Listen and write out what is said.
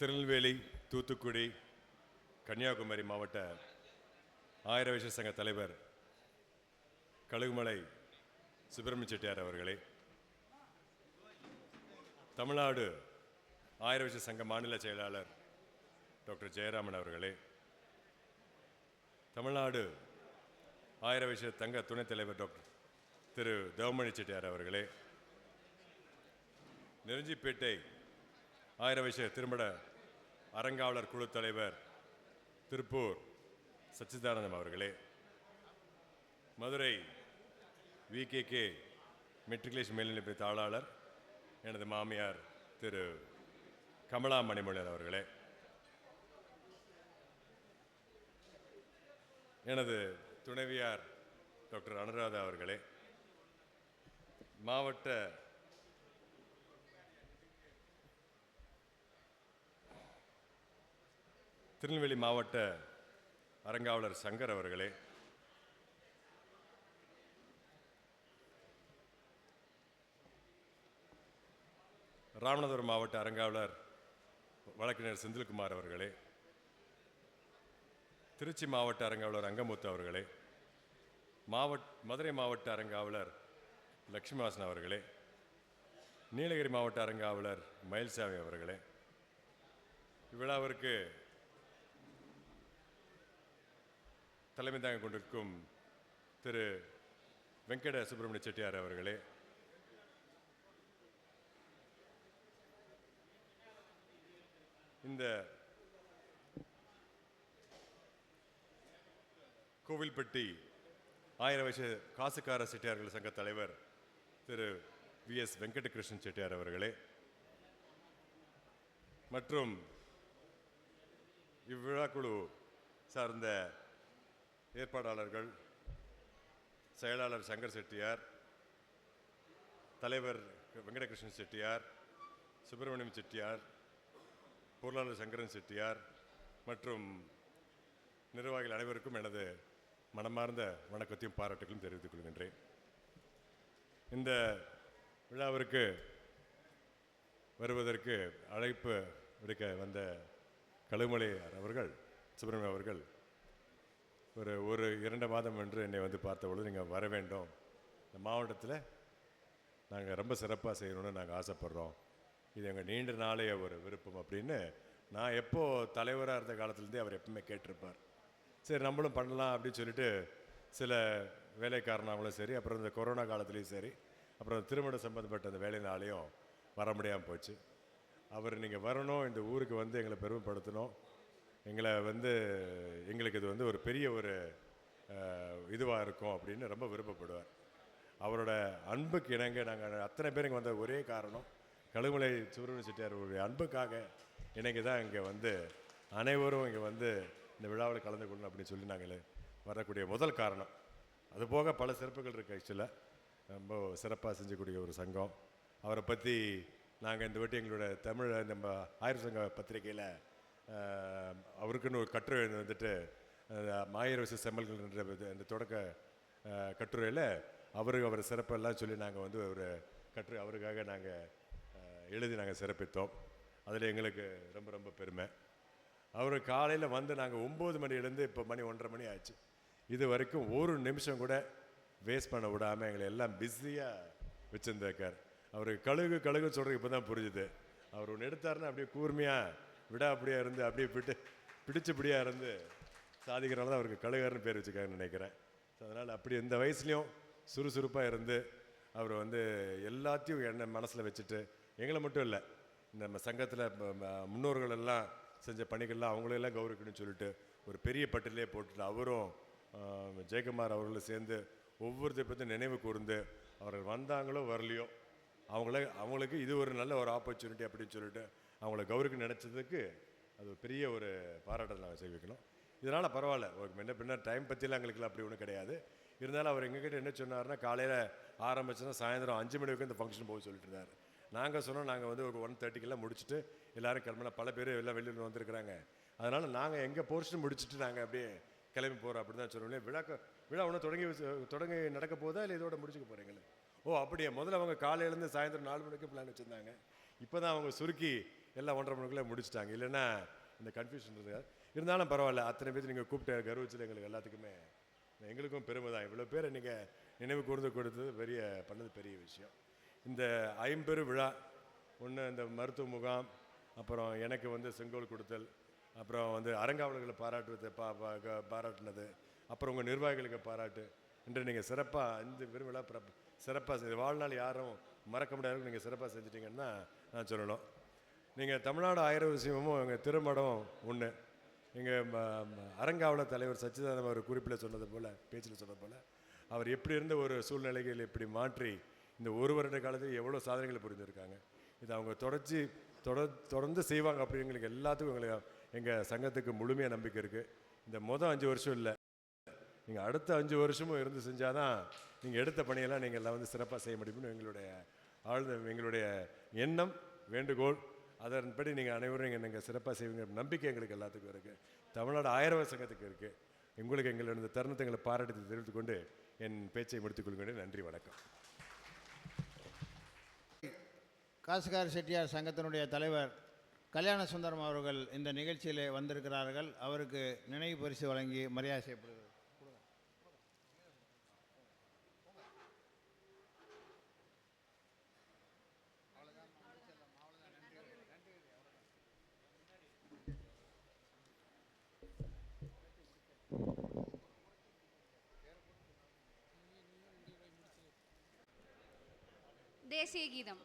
திருநெல்வேலி தூத்துக்குடி கன்னியாகுமரி மாவட்ட ஆயிர விஷ சங்க தலைவர் கழுகுமலை சுப்பிரமணிய செட்டியார் அவர்களே தமிழ்நாடு ஆயிர விஷ சங்க மாநில செயலாளர் டாக்டர் ஜெயராமன் அவர்களே தமிழ்நாடு ஆயிர விஷ தங்க துணைத் தலைவர் டாக்டர் திரு தேவமணி செட்டியார் அவர்களே நெருஞ்சிப்பேட்டை ஆயிர வயசு திருமண அறங்காவலர் குழு தலைவர் திருப்பூர் சச்சிதானந்தம் அவர்களே. மதுரை விகேகே மெட்ரிகுலேஷன் மேல்நிலைப்பை தாளாளர் எனது மாமியார் திரு கமலா மணிமொழியன் அவர்களே. எனது துணைவியார் டாக்டர் அனுராதா அவர்களே. மாவட்ட திருநெல்வேலி மாவட்ட அரங்காவலர் சங்கர் அவர்களே. ராமநாதபுரம் மாவட்ட அரங்காவலர் வழக்கறிஞர் செந்தில்குமார் அவர்களே. திருச்சி மாவட்ட அரங்காவலர் அங்கமுத்து அவர்களே. மாவட்ட மதுரை மாவட்ட அரங்காவலர் லக்ஷ்மிவாசன் அவர்களே. நீலகிரி மாவட்ட அரங்காவலர் மயில்சாமி அவர்களே. இவ்விழாவிற்கு தலைமை தாங்க கொண்டிருக்கும் திரு வெங்கட சுப்பிரமணிய செட்டியார் அவர்களே. இந்த கோவில்பட்டி ஆயிரம் வயசு காசுக்கார செட்டியார்கள் சங்க தலைவர் திரு வி எஸ் வெங்கடகிருஷ்ணன் செட்டியார் அவர்களே. மற்றும் இவ்விழாக்குழு சார்ந்த ஏற்பாடாளர்கள் செயலாளர் சங்கர் செட்டியார் தலைவர் வெங்கடகிருஷ்ணன் செட்டியார் சுப்பிரமணியம் செட்டியார் பொருளாளர் சங்கரன் செட்டியார் மற்றும் நிர்வாகிகள் அனைவருக்கும் எனது மனமார்ந்த வணக்கத்தையும் பாராட்டுகளையும் தெரிவித்துக் கொள்கின்றேன். இந்த விழாவிற்கு வருவதற்கு அழைப்பு விடுக்க வந்த கழுமலை அவர்கள் சுப்பிரமணியம் அவர்கள் ஒரு ஒரு இரண்டு மாதம் என்று என்னை வந்து பார்த்தபொழுது நீங்கள் வர வேண்டும். இந்த மாவட்டத்தில் நாங்கள் ரொம்ப சிறப்பாக செய்யணும்னு நாங்கள் ஆசைப்பட்றோம். இது எங்கள் நீண்ட நாளைய ஒரு விருப்பம் அப்படின்னு நான் எப்போது தலைவராக இருந்த காலத்துலேருந்தே அவர் எப்பவுமே கேட்டிருப்பார். சரி நம்மளும் பண்ணலாம் அப்படின்னு சொல்லிட்டு சில வேலை சரி அப்புறம் இந்த கொரோனா காலத்துலேயும் சரி அப்புறம் திருமணம் சம்மந்தப்பட்ட அந்த வேலைனாலையும் வர முடியாமல் போச்சு. அவர் நீங்கள் வரணும் இந்த ஊருக்கு வந்து எங்களை பெருமைப்படுத்தணும். எங்களை வந்து எங்களுக்கு இது வந்து ஒரு பெரிய ஒரு இதுவாக இருக்கும் அப்படின்னு ரொம்ப விருப்பப்படுவார். அவரோட அன்புக்கு இணங்க நாங்கள் அத்தனை பேர் இங்கே வந்த ஒரே காரணம் கழுமலை சுப்பிரமணிய செட்டியாருடைய அன்புக்காக இணங்கி தான் இங்கே வந்து அனைவரும் இங்கே வந்து இந்த விழாவில் கலந்து கொள்ளணும் அப்படின்னு சொல்லி நாங்கள் வரக்கூடிய முதல் காரணம். அது போக பல சிறப்புகள் இருக்குது ஆக்சுவலாக ரொம்ப சிறப்பாக செஞ்சக்கூடிய ஒரு சங்கம். அவரை பற்றி நாங்கள் இந்த வாட்டி எங்களோட தமிழ் நம்ம ஆயுர் சங்க பத்திரிகையில் அவருக்குன்னு ஒரு கட்டுரை வந்துட்டு மாயிர வச செம்மல்கள் என்ற அந்த தொடக்க கட்டுரையில் அவருக்கு அவர் சிறப்பெல்லாம் சொல்லி நாங்கள் வந்து ஒரு கட்டுரை அவருக்காக நாங்கள் எழுதி நாங்கள் சிறப்பித்தோம். அதில் எங்களுக்கு ரொம்ப ரொம்ப பெருமை. அவர் காலையில் வந்து நாங்கள் ஒம்பது மணிலேருந்து இப்போ மணி ஒன்றரை மணி ஆச்சு. இது வரைக்கும் ஒரு நிமிஷம் கூட வேஸ்ட் பண்ண விடாமல் எங்களை எல்லாம் பிஸியாக வச்சுருந்திருக்கார். அவருக்கு கழுகு கழுகு சொல்கிறது இப்போ தான் புரிஞ்சுது. அவர் ஒன்று எடுத்தாருன்னா அப்படியே கூர்மையாக விடாப்படியாக இருந்து அப்படியே பிட்டு பிடிச்சபடியாக இருந்து. சாதிக்கிறனால தான் அவருக்கு கழுகர்னு பேர் வச்சுக்காங்கன்னு நினைக்கிறேன். ஸோ அதனால் அப்படி இந்த வயசுலேயும் சுறுசுறுப்பாக இருந்து அவர் வந்து எல்லாத்தையும் என்ன மனசில் வச்சுட்டு எங்களை மட்டும் இல்லை நம்ம சங்கத்தில் முன்னோர்கள் எல்லாம் செஞ்ச பணிகள்லாம் அவங்களெல்லாம் கௌரவிக்கணும்னு சொல்லிட்டு ஒரு பெரிய பட்டியலே போட்டுட்டு அவரும் ஜெயக்குமார் அவர்களும் சேர்ந்து ஒவ்வொருத்தர் பற்றி நினைவு கூர்ந்து அவர்கள் வந்தாங்களோ வரலையோ அவங்கள அவங்களுக்கு இது ஒரு நல்ல ஒரு ஆப்பர்ச்சுனிட்டி அப்படின்னு சொல்லிட்டு அவங்கள கௌரவிக்க நினச்சதுக்கு அது ஒரு பெரிய ஒரு பாராட்டத்தை நாங்கள் செய்விக்கணும். இதனால் பரவாயில்ல. ஒரு முன்ன பின்ன டைம் பற்றிலாம் எங்களுக்குலாம் அப்படி ஒன்றும் கிடையாது. இருந்தாலும் அவர் எங்ககிட்ட என்ன சொன்னார்னா காலையில் ஆரம்பிச்சுன்னா சாயந்தரம் அஞ்சு மணி வரைக்கும் இந்த ஃபங்க்ஷன் போக சொல்லிட்டு இருந்தார். நாங்கள் சொன்னோம் நாங்கள் வந்து ஒரு ஒன் தேர்ட்டிக்கெல்லாம் முடிச்சுட்டு எல்லாரும் கிளம்புனா பல பேர் எல்லாம் வெளியில் வந்திருக்கிறாங்க. அதனால் நாங்கள் எங்கள் போர்ஷன் முடிச்சுட்டு நாங்கள் அப்படியே கிளம்பி போகிறோம் அப்படி தான் சொன்னோம் விழாக்க விழா ஒன்றும் தொடங்கி தொடங்கி நடக்க போதா இல்லை இதோட முடிச்சுக்க போகிறீங்களே ஓ அப்படியே. முதல்ல அவங்க காலையிலேருந்து சாயந்தரம் நாலு மணிக்கு பிளான் வச்சுருந்தாங்க. இப்போ தான் அவங்க சுருக்கி எல்லாம் ஒன்றரை மணிக்குள்ளே முடிச்சிட்டாங்க. இல்லைன்னா இந்த கன்ஃபியூஷன் இருக்காது. இருந்தாலும் பரவாயில்ல அத்தனை பேர் நீங்கள் கூப்பிட்ட கௌரவிச்சல் எங்களுக்கு எல்லாத்துக்குமே எங்களுக்கும் பெருமை தான். இவ்வளோ பேரை நீங்கள் நினைவு கூர்ந்து கொடுத்தது பெரிய பண்ணது பெரிய விஷயம். இந்த ஐம்பெரு விழா ஒன்று இந்த மருத்துவ முகாம் அப்புறம் எனக்கு வந்து செங்கோல் கொடுத்தல் அப்புறம் வந்து அறங்காவலர்களை பாராட்டுறது பா பாராட்டினது க- அப்புறம் உங்கள் நிர்வாகிகளுக்கு பாராட்டு. என்று நீங்கள் சிறப்பாக இந்த பெருவிழா சிறப்பாக செஞ்சு வாழ்நாள் யாரும் மறக்க முடியாத நீங்கள் சிறப்பாக செஞ்சிட்டிங்கன்னா நான் சொல்லணும். நீங்கள் தமிழ்நாடு ஆயிரம் விஷயமும் எங்கள் திருமடம் ஒன்று எங்கள் அரங்காவல தலைவர் சச்சிதானந்தம் அவர் குறிப்பில் சொன்னது போல் பேச்சில் சொன்னது போல் அவர் எப்படி இருந்த ஒரு சூழ்நிலைகள் இப்படி மாற்றி இந்த ஒரு வருட காலத்தில் எவ்வளோ சாதனைகள் புரிஞ்சுருக்காங்க இதை அவங்க தொடர்ச்சி தொடர் தொடர்ந்து செய்வாங்க அப்படி எங்களுக்கு எல்லாத்துக்கும் எங்களுக்கு எங்கள் சங்கத்துக்கு முழுமையாக நம்பிக்கை இருக்குது இந்த மொதல் அஞ்சு வருஷம் இல்லை. நீங்கள் அடுத்த அஞ்சு வருஷமும் இருந்து செஞ்சாதான் நீங்கள் எடுத்த பணியெல்லாம் நீங்கள் எல்லாம் வந்து சிறப்பாக செய்ய முடியும்னு எங்களுடைய ஆழ்ந்த எங்களுடைய எண்ணம் வேண்டுகோள். அதன்படி நீங்கள் அனைவரும் நீங்கள் சிறப்பாக செய்வீங்க. நம்பிக்கை எங்களுக்கு எல்லாத்துக்கும் இருக்குது தமிழ்நாடு ஆயிரவ சங்கத்துக்கு இருக்குது எங்களுக்கு எங்களோட இந்த தருணத்தை எங்களை பாராட்டி தெரிவித்துக் கொண்டு என் பேச்சை முடித்துக் கொள்கிறேன். நன்றி வணக்கம். காசுகார் செட்டியார் சங்கத்தினுடைய தலைவர் கல்யாண சுந்தரம் அவர்கள் இந்த நிகழ்ச்சியில் வந்திருக்கிறார்கள். அவருக்கு நினைவு பரிசு வழங்கி மரியாதை செய்யப்படுகிறது. ദേശീയ ഗീതം.